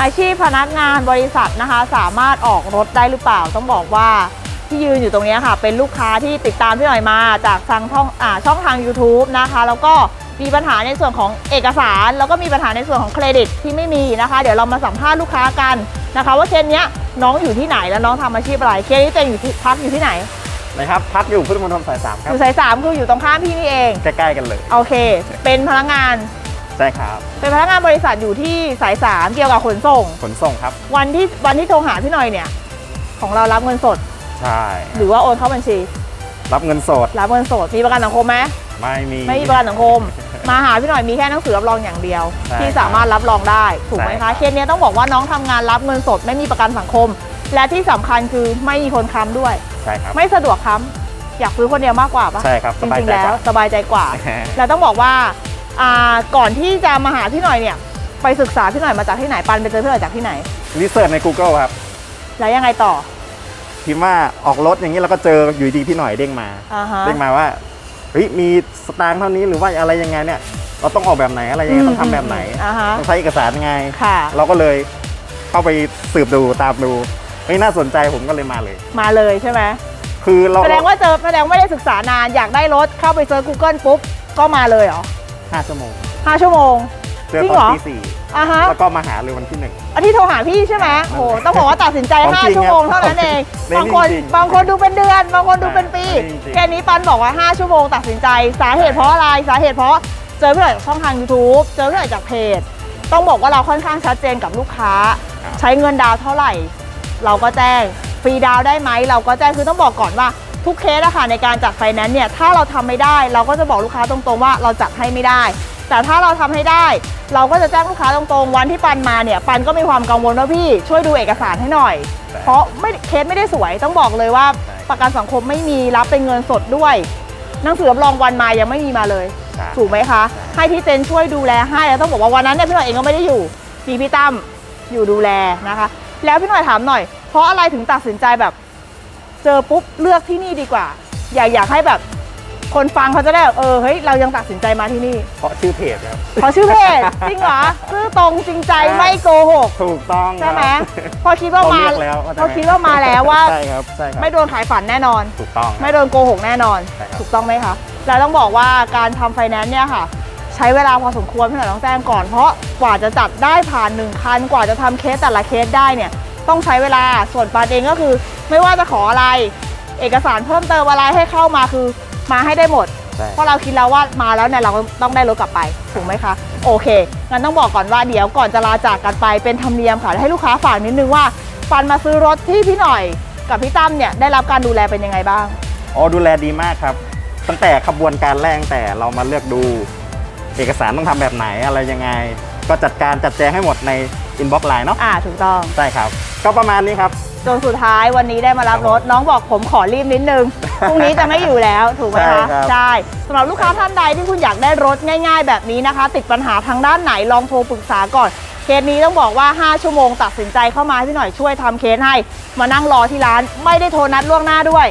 อาชีพพนักงานบริษัทนะคะ สามารถออกรถได้หรือเปล่า ต้องบอกว่าที่ยืนอยู่ตรงนี้ค่ะ เป็นลูกค้าที่ติดตามพี่หน่อยมาจากทางช่องอาช่องทาง YouTube นะคะ แล้วก็มีปัญหาในส่วนของเอกสาร แล้วก็มีปัญหาในส่วนของเครดิตที่ไม่มีนะคะ เดี๋ยวเรามาสัมภาษณ์ลูกค้ากันนะคะ ว่าเคสเนี้ยน้องอยู่ที่ไหนแล้วน้องทำอาชีพอะไรเคสนี้ตัวเองอยู่ที่พักอยู่ที่ไหนนะครับพักอยู่พุทธมณฑลสายสามคอรับยู่สายสามคืออยู่ตรงข้ามพี่นี่เองใกล้ๆกันเลยโอเค เป็นพนักงาน ใช่ครับ เป็นพนักงานบริษัทอยู่ที่สายสามเกี่ยวกับขนส่ง ขนส่งครับ วันที่วันที่โทรหาพี่หน่อยเนี่ย ของเรารับเงินสด ใช่ หรือว่าโอนเข้าบัญชี รับเงินสด รับเงินสด มีประกันสังคมไหมไม่มี ไม่มีประกันสังคม มาหาพี่หน่อยมีแค่หนังสือรับรองอย่างเดียวใช่ที่สามารถรับรองได้ถูกไหมใช่ครัคะบเคสเนี้ยต้องบอกว่าน้องทำงานรับเงินสด ไม่มีประกันสังคม และที่สำคัญคือไม่มีคนค้ำด้วยใช่ครับไม่สะดวกค้ำอยากซื้อคนเดียวมากกว่าปะใช่ครับจสบายริงใจๆแล้กวว่าสบายใจกว่า แล้วต้องบอกว่าอ่า ก่อนที่จะมาหาพี่หน่อยเนี่ย ไปศึกษาพี่หน่อยมาจากที่ไหนปันไปเจอพี่หน่อยจากที่ไหนรีเสิร์ชใน Google ครับแล้วยังไงต่อพิมพ์ว่าออกรถอย่างนี้แล้วก็เจออยู่ดีพี่หน่อยเด้งมาอ่าฮะ เด้งมาว่าเฮ้ยมีสตางค์เท่านี้หรือว่าอะไรยังไงเนี่ย เราต้องออกแบบไหนอะไรยังไงต้องทำแบบไหนอ่าฮะ ต้องใช้เอกสารยังไง ค่ะ เราก็เลยเข้าไปสืบดูตามดูเฮ้ยน่าสนใจผมก็เลยมาเลย มาเลยใช่ไหมคือเราแสดงว่าเจอแสดงว่าไม่ได้ศึกษานานอยากได้รถเข้าไปเซิร์ช Google ปุ๊บก็มาเลยเหรอ ห้าชั่วโมงห้าชั่วโมง เจอจริงตเหรอนอตีสี่อะฮะแล้วก็มาหาเลยวันที่หนึ่ง อันที่โทรหาพี่ใช่ไหมโอ้โหต้องบอกว่าตัดสินใจ ของจริง5ชั่วโมงครับเท่านั้นเองเน้นบางคนจริงๆบางคนดูเป็นเดือน บางคนดูเป็นปีเน้นจริงๆ แค่นี้ปันบอกว่า 5 ชั่วโมงตัดสินใจ สาเหตุเพราะอะไร สาเหตุเพราะเจอพี่หน่อยจากช่องทาง YouTube เจอพี่หน่อยจากเพจ ต้องบอกว่าเราค่อนข้างชัดเจนกับลูกค้าครับใช้เงินดาวน์เท่าไหร่ เราก็แจ้ง ฟรีดาวน์ได้ไหม เราก็แจ้ง คือต้องบอกก่อนว่า ทุกเคสอะค่ะในการจัดไฟแนนซ์เนี่ยถ้าเราทำไม่ได้ เราก็จะบอกลูกค้าตรงๆว่าเราจัดให้ไม่ได้ แต่ถ้าเราทำให้ได้ เราก็จะแจ้งลูกค้าตรงๆ วันที่ปันมาเนี่ยปันก็มีความกังวลว่าพี่ช่วยดูเอกสารให้หน่อยใช่เพราะไม่เคสไม่ได้สวยต้องบอกเลยว่าใช่ประกันสังคมไม่มีรับเป็นเงินสดด้วยหนังสือรับรองวันมายังไม่มีมาเลยครับถูกไหมคะให้พี่เต้นช่วยดูแลให้แล้วต้องบอกว่าวันนั้นเนี่ยพี่หน่อยเองก็ไม่ได้อยู่มีพี่ตั้มอยู่ดูแลนะคะ แล้วพี่หน่อยถามหน่อย เพราะอะไรถึงตัดสินใจแบบ เจอปุ๊บเลือกที่นี่ดีกว่า อยากอยากให้แบบคนฟังเขาจะได้แบบเออเฮ้ยเรายังตัดสินใจมาที่นี่ เพราะชื่อเพจครับเพราะชื่อเพจจริงเหรอซื่อตรงจริงใจไม่โกหก ถูกต้องใช่ไหมครับ พอคิดว่ามาเลือกแล้วใช่ไหมพอคิดว่ามาแล้วว่า ใช่ครับใช่ครับไม่โดนขายฝันแน่นอน ถูกต้องครับ ไม่โดนโกหกแน่นอน ใช่ครับถูกต้องไหมคะ แล้วต้องบอกว่าการทำไฟแนนซ์เนี่ยค่ะ ใช้เวลาพอสมควรพี่หน่อยต้องแจ้งก่อน เพราะกว่าจะจัดได้ผ่านหนึ่งคัน กว่าจะทำเคสแต่ละเคสได้เนี่ย ต้องใช้เวลาส่วนปานเองก็คือ ไม่ว่าจะขออะไร เอกสารเพิ่มเติมอะไรให้เข้ามาคือมาให้ได้หมด ใช่ เพราะเราคิดแล้วว่ามาแล้วเนี่ยเราก็ต้องได้รถกลับไปถูกไหมคะ โอเคงั้นต้องบอกก่อนว่าเดี๋ยวก่อนจะลาจากกันไปเป็นธรรมเนียมค่ะ ให้ลูกค้าฝากนิดนึงว่าปันมาซื้อรถที่พี่หน่อย กับพี่ตั้มเนี่ยได้รับการดูแลเป็นยังไงบ้าง อ๋อดูแลดีมากครับ ตั้งแต่ขบวนการแรกตั้งแต่เรามาเลือกดู เอกสารต้องทำแบบไหนอะไรยังไง ก็จัดการจัดแจงให้หมดใน อินบ็อกซ์ไลน์เนาะอ่าถูกต้อง ใช่ครับ ก็ประมาณนี้ครับ จนสุดท้ายวันนี้ได้มารับรถ น้องบอกผมขอรีบนิดนึง พรุ่งนี้จะไม่อยู่แล้วถูกไหมใช่คะครับ ใช่สำหรับลูกค้าท่านใดที่คุณอยากได้รถง่าย ๆ แบบนี้นะคะ ติดปัญหาทางด้านไหนลองโทรปรึกษาก่อน เคสนี้ต้องบอกว่า 5 ชั่วโมงตัดสินใจเข้ามาให้พี่หน่อยช่วยทำเคสให้ มานั่งรอที่ร้านไม่ได้โทรนัดล่วงหน้าด้วย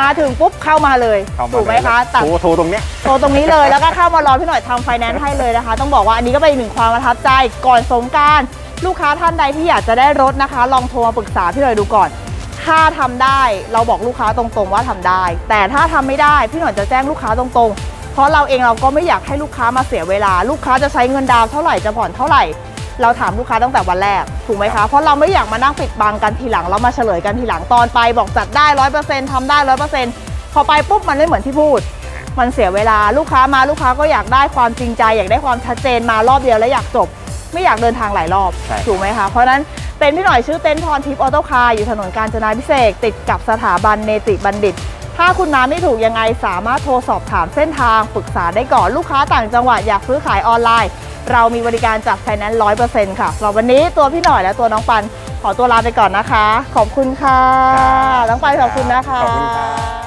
มาถึงปุ๊บเข้ามาเลยเข้าาถูกไหมคะตัด โทรโทรตรงเนี้ย โทรตรงนี้เลยแล้วก็เข้ามารอพี่หน่อยทำไฟแนนซ์ให้เลยนะคะ ต้องบอกว่าอันนี้ก็เป็นอีกหนึ่งความประทับใจก่อนสงกราร ลูกค้าท่านใดที่อยากจะได้รถนะคะ ลองโทรมาปรึกษาพี่หน่อยดูก่อน ถ้าทำได้เราบอกลูกค้าตรงๆว่าทำได้ แต่ถ้าทำไม่ได้พี่หน่อยจะแจ้งลูกค้าตรงๆ เพราะเราเองเราก็ไม่อยากให้ลูกค้ามาเสียเวลา ลูกค้าจะใช้เงินดาวเท่าไหร่จะผ่อนเท่าไหร่ เราถามลูกค้าตั้งแต่วันแรกถูกไหมคะเพราะเราไม่อยากมานั่งปิดบังกันทีหลังแล้วมาเฉลยกันทีหลังตอนไปบอกจัดได้ร้อยเปอร์เซ็นต์ทำได้ร้อยเปอร์เซ็นต์พอไปปุ๊บมันไม่เหมือนที่พูดมันเสียเวลาลูกค้ามาลูกค้าก็อยากได้ความจริงใจ อยากได้ความชัดเจนมารอบเดียวแล้วอยากจบ ไม่อยากเดินทางหลายรอบใช่ ถูกไหมคะ เพราะฉะนั้นเต็นท์พี่หน่อยชื่อเต็นท์พรทิพย์ออโต้คาร์อยู่ถนนกาญจนาพิเศษกติดกับสถาบันเนติบัณฑิต ถ้าคุณมาไม่ถูกยังไงสามารถโทรสอบถามเส้นทางปรึกษาได้ก่อนลูกค้าต่างจังหวัดอยากซื้อขายออนไลน์ เรามีบริการจัดไฟแนนซ์ร้อยเปอร์เซ็นต์ค่ะสำหรับวันนี้ตัวพี่หน่อยและตัวน้องปันขอตัวลาไปก่อนนะคะ ขอบคุณค่ะ น้องปันขอบคุณนะคะ ขอบคุณครับ